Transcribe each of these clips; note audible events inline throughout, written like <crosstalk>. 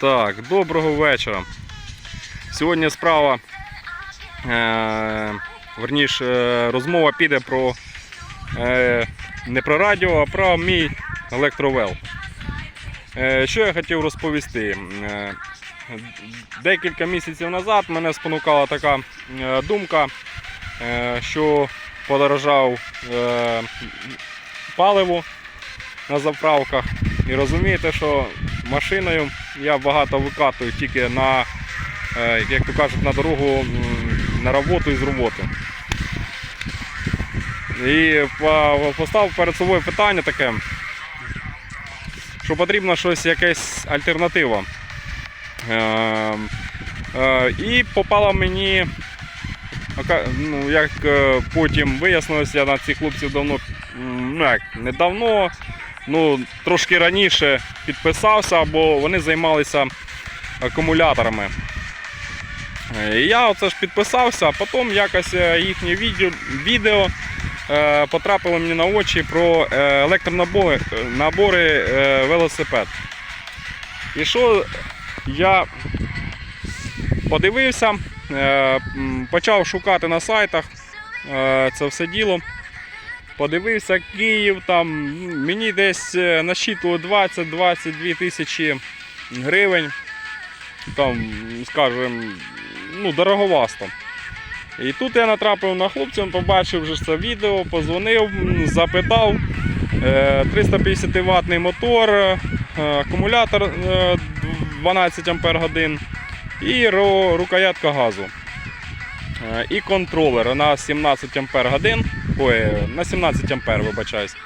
Так, доброго вечора. Сьогодні справа, е, верніше, е, розмова піде про е, не про радіо, а про мій електровел. Е, що я хотів розповісти? Е, декілька місяців назад мене спонукала така е, думка, е, що подорожав е, паливо на заправках. І розумієте, що машиною я багато викатую тільки на, е, як то кажуть, на дорогу на роботу і з роботи. І поставив перед собою питання таке, що потрібно щось, якась альтернатива. Е, е, І попала мені, ну, як потім вияснилось, я на цих хлопців давно, ну не давно, ну, трошки раніше підписався, бо вони займалися акумуляторами. Е, І я оце ж підписався, а потім якось е, їхнє відео, е, потрапило мені на очі про електронабори набори велосипед. І що я подивився, почав шукати на сайтах це все діло. Подивився Київ, там мені десь е, насчитувало 20-22 тисячі гривень. Там, скажем, ну, дороговасто. І тут я натрапив на хлопців, побачив вже це відео, позвонив, запитав. Е, 350 ваттний мотор, е, акумулятор е, 12 Ампер годин і рукоятка газу. Е, І контролер на 17 Ампер годин. Ой, на 17 Ампер, вибачаюсь.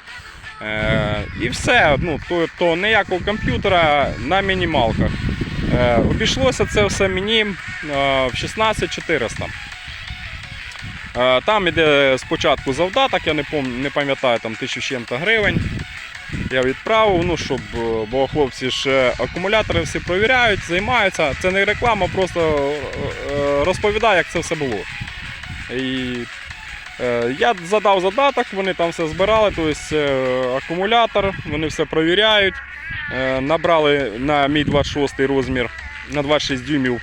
Е, І все. Ну, то, то ніякого комп'ютера на мінімалках. Е, Обійшлося це все мені е, в 16400. Е, Там іде спочатку завдаток, я не, не пам'ятаю, там 1000 з чим-то гривень. Я відправив, ну щоб, е, бо хлопці ж е, акумулятори всі провіряють, займаються. Це не реклама, просто розповідаю, як це все було. І я задав задаток, вони там все збирали, тобто е, акумулятор, вони все провіряють. Е, Набрали на мій 26 розмір на 26 дюймів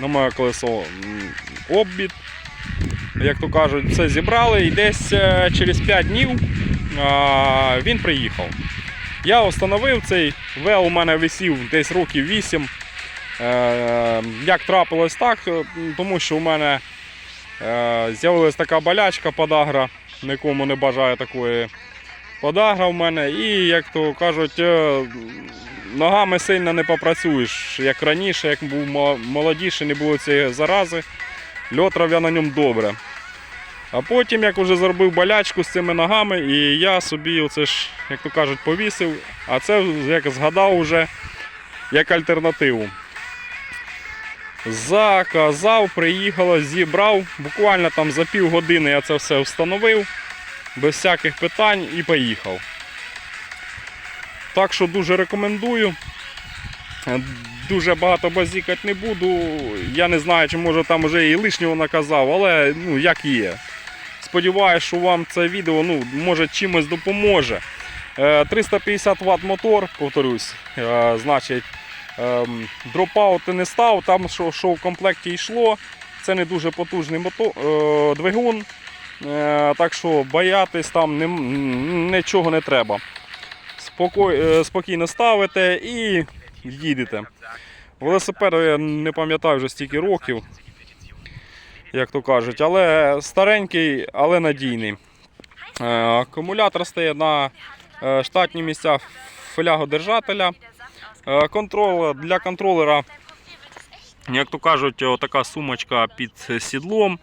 на моє колесо м, оббіт. Як то кажуть, все зібрали і десь е, через 5 днів він приїхав. Я встановив цей вел у мене висів десь років 8. Е, як трапилось так, е, тому що у мене е, з'явилась така болячка подагра, нікому не бажаю такої подагра в мене. І, як то кажуть, е, ногами сильно не попрацюєш, як раніше, як був молодіший, не було цієї зарази. Льотрав я на ньому добре. А потім, як вже зробив болячку з цими ногами, і я собі оце ж, як то кажуть, повісив, а це як згадав вже як альтернативу. Заказав, приїхало, зібрав. Буквально там за півгодини я це все встановив, без всяких питань і поїхав. Так що дуже рекомендую. Е, Дуже багато базікати не буду. Я не знаю, чи може там вже і лишнього наказав, але ну як є. Сподіваюсь, що вам це відео ну, може чимось допоможе. Е, 350 Вт мотор, повторюсь, е, значить, дропаути не став, там що, що в комплекті йшло. Це не дуже потужний мотор, е, двигун. Е, так що боятись там нічого не треба. Е, спокійно ставите і їдете. Велосипед я не пам'ятаю вже стільки років, як то кажуть, але старенький, але надійний. Акумулятор стає на штатні місця флягодержателя. Е, Контрол для контролера, як то кажуть, така сумочка під сідлом.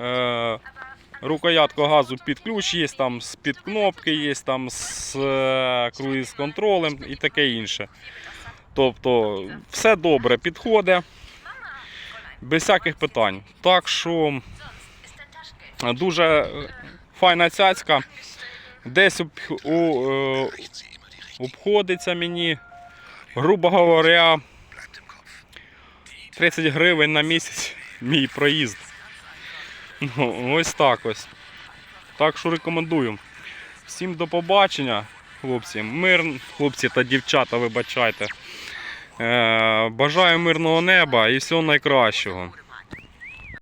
Е, Рукоятка газу під ключ є, там з-під кнопки є, там з е, круїз контролем і таке інше. Тобто все добре підходить, без всяких питань. Так що е, дуже е, файна цяцька. Десь е, обходиться мені, грубо говоря, 30 гривень на місяць <laughs> мій проїзд. Ну, ось так ось. Так що рекомендую. Всім до побачення, хлопці. Мир, хлопці та дівчата, вибачайте. Е, Бажаю мирного неба і всього найкращого.